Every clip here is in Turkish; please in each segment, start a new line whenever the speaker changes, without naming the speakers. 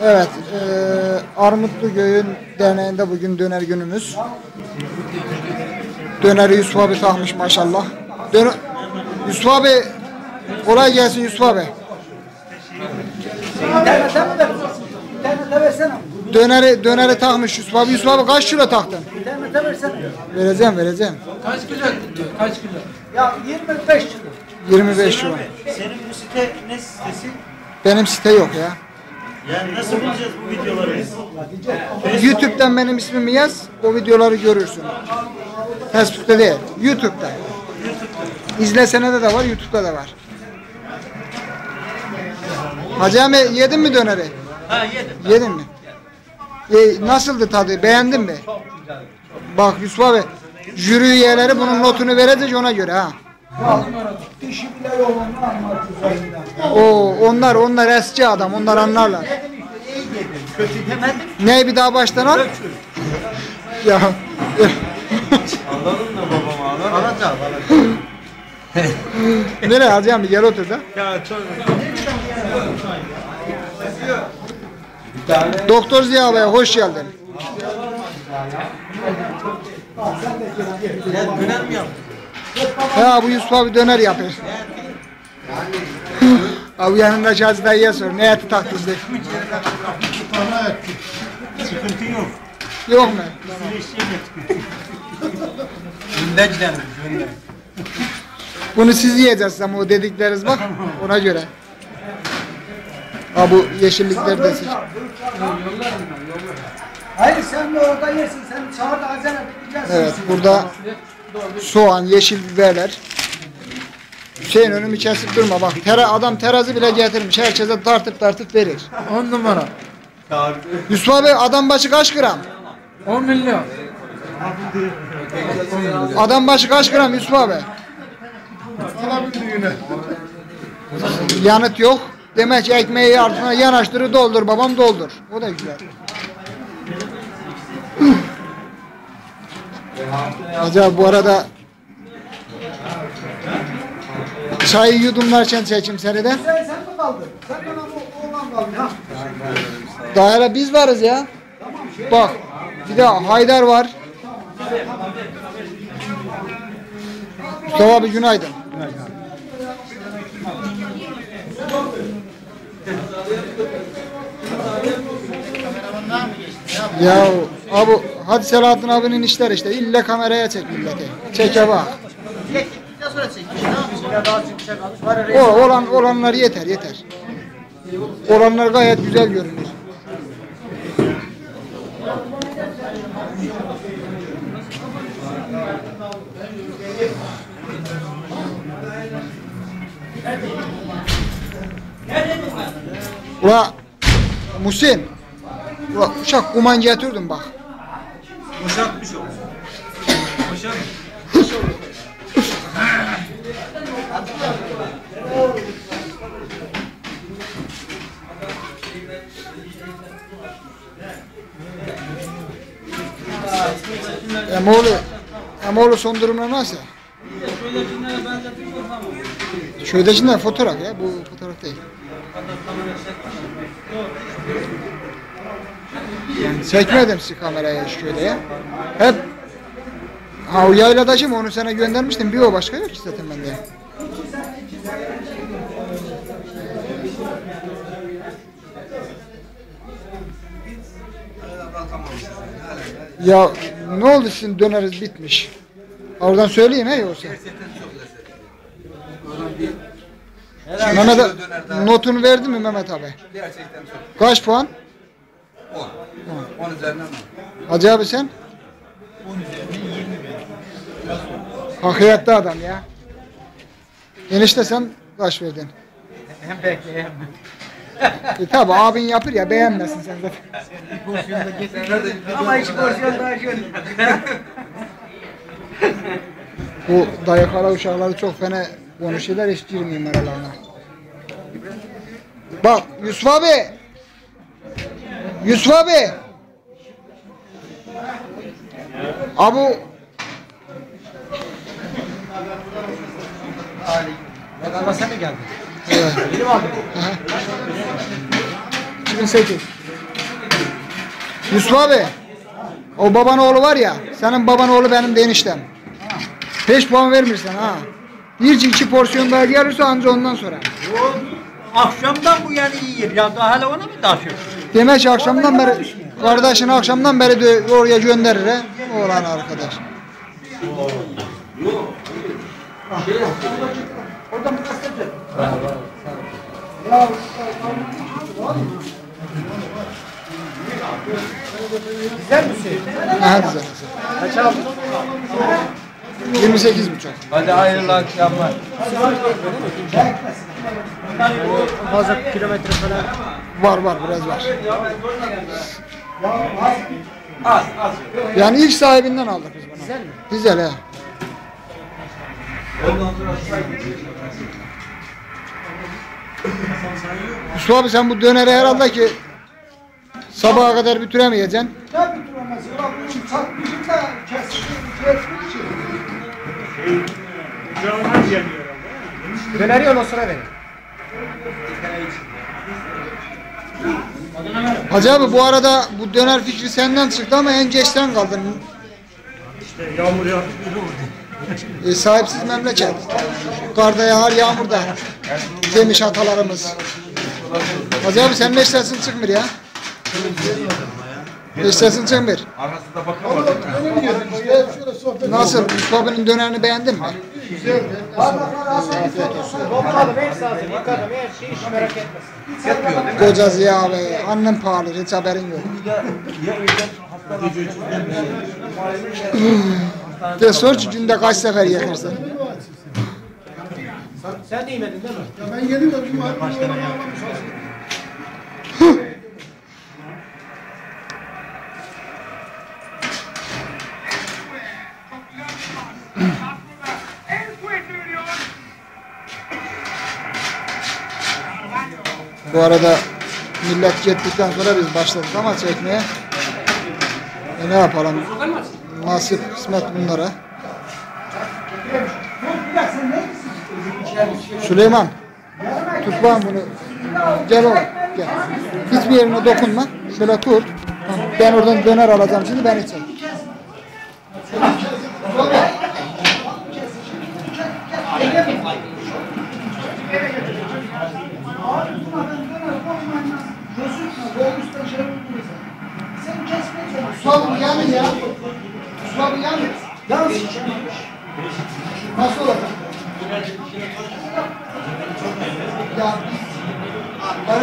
Evet, eee Armutlu Köyün derneğinde bugün döner günümüz. Döneri Yusuf abi takmış maşallah. Dön Yusuf abi, kolay gelsin Yusuf abi. Döneri, döneri takmış Yusuf abi. Yusuf abi kaç kilo taktın? Vereceğim, vereceğim.
Kaç kilo? Kaç kilo?
Ya 25 kilo.
25 kilo.
Senin bu site ne sitesi?
Benim site yok ya.
Yani nasıl bulacağız bu videoları?
YouTube'dan benim ismimi yaz, o videoları görürsün. Facebook'ta değil, YouTube'da. İzlesene de de var, YouTube'da da var. Hacı abi yedin mi döneri?
Ha yedim.
Yedin mi? E, nasıldı tadı? Beğendin mi? Bak Yusuf abi, jüri üyeleri bunun notunu verecek ona göre ha.
Dişi bile yok onu
onlar onlar eski adam, onlar anlarlar.
Kötü demedim.
Ne bir daha baştan al? ya
Anladın mı babama anladın Alacağım alacağım.
nereye alacağım bir gel otur da.
Ya çok.
Doktor Ziya Bey hoş geldin.
Ya döner mi yaptın?
Ya bu Yusuf abi döner yapıyor. abi yanında Şahsi dayıya sor. Ne eti taktınız diye.
Sıkıntı yok.
Yok mu?
Günde gidelim.
Bunu siz yiyeceğiz ama o dedikleriniz bak ona göre. Ha bu yeşillikler de siz.
Hayır sen de orada yersin. Sen sağda acele edeceksin.
Evet burada soğan, yeşil biberler. Hüseyin önümü kesip durma bak. Tera, adam terazi bile getirmiş. Herkese tartıp tartıp verir.
10 numara.
Yusuf abi adam başı kaç gram?
10 milyon.
Adam başı kaç gram Yusuf abi? Yanıt yok. Demek ki ekmeği altına yanaştırır doldur babam doldur. O da güzel. Acaba bu arada çayı yudumlarken seçim seriden.
Sen, sen mi kaldın? Sen bana bu oğlan kaldın ha.
Daire biz varız ya. Bak bir de Haydar var. Mustafa abi günaydın. Ya abi hadi Selahattin abinin işler işte illa kameraya çek milleti. Çeke bak. O olan olanlar yeter yeter. Olanlar gayet güzel görünür. Ula Musin. Ula uşak kuman getirdim bak.
Boşaltmış o. Boşalt.
Emoğlu, Emoğlu son durumları nasıl? Şöylekinden fotoğraf ya, bu fotoğraf değil. Çekmedim sizi kameraya şöyle. Hep Ha o yayladacı mı onu sana göndermiştim. Bir o başka yok ki zaten bende. Ya ne oldu sizin döneriz bitmiş. Oradan söyleyeyim he yoksa. Mehmet notunu verdi mi Mehmet abi?
Gerçekten çok.
Kaç puan?
10. 10 üzerinden 10.
Hacı abi sen? Hakikatte adam ya. Enişte sen kaç verdin?
Hem bekleyeyim.
E tabi abin yapır ya beğenmesin sen zaten.
Ama hiç porsiyon daha şöyle.
Bu dayı kara uşakları çok fena konuşuyorlar hiç girmeyeyim aralarına. Bak Yusuf abi. Yusuf abi. Abu
Galiba sen mi geldin?
Evet.
Benim abi.
2008. Yusuf abi. O baban oğlu var ya. Senin baban oğlu benim de eniştem. 5 puan vermirsen ha. Bir iki porsiyon daha gelirse anca ondan sonra.
Akşamdan bu yani yiyir. Ya daha hala ona mı taşır?
Demek ki akşamdan beri kardeşini akşamdan beri de oraya gönderir he. Oğlan arkadaş.
Güzel misin?
Aha güzel.
Kaç aldın?
28 buçuk.
Hadi hayırlı akşamlar.
Fazla kilometre falan.
Var var biraz var. Yani ilk sahibinden aldık biz bunu.
Güzel mi?
Güzel he. Yusuf abi sen bu döneri herhalde ki sabaha kadar bitiremeyeceksin.
Ne bitiremez ya? Bunun satmışım da kesmiş. Döneri ondan sonra verin.
Hacı abi bu arada bu döner fikri senden çıktı ama en geçten kaldın.
Yağmur yağdı.
E, sahipsiz memleket. Karda yağar yağmurda. Demiş atalarımız. Hacı abi senin eş sesin çıkmıyor ya. Eş sesin çıkmıyor.
Arasında bakamadım.
Nasıl? Abinin dönerini beğendin mi? Koca Ziya abi. Annem pahalı. Hiç haberin yok. De sor ki günde kaç sefer yetersin.
Sen de yemedin değil mi?
Ben yedim de bizim
Bu arada millet gittikten sonra biz başladık ama çekmeye. E ne yapalım? Nasip kısmet bunlara. Süleyman. Tut bakalım bunu. Gel oğlum. Gel. Hiçbir yerine dokunma. Şöyle tut. Ben oradan döner alacağım şimdi beni çek.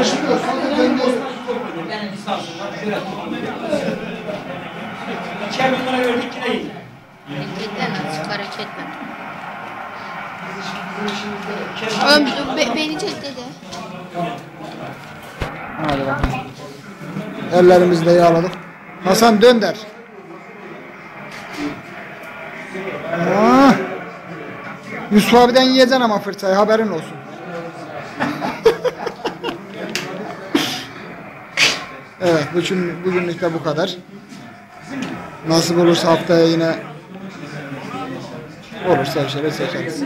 Biz karışmıyoruz. Sonra gönderiyoruz.
Hareketlen azıcık hareketlen. Oğlum be, beni çek dedi.
Hadi bakalım. Ellerimizi de yağladık. Hasan dön der. Aa, Yusuf abiden yiyeceksin ama fırçayı haberin olsun. Evet bugün, bugünlük de bu kadar. Nasip olursa haftaya yine olursa bir şeyler çekeriz.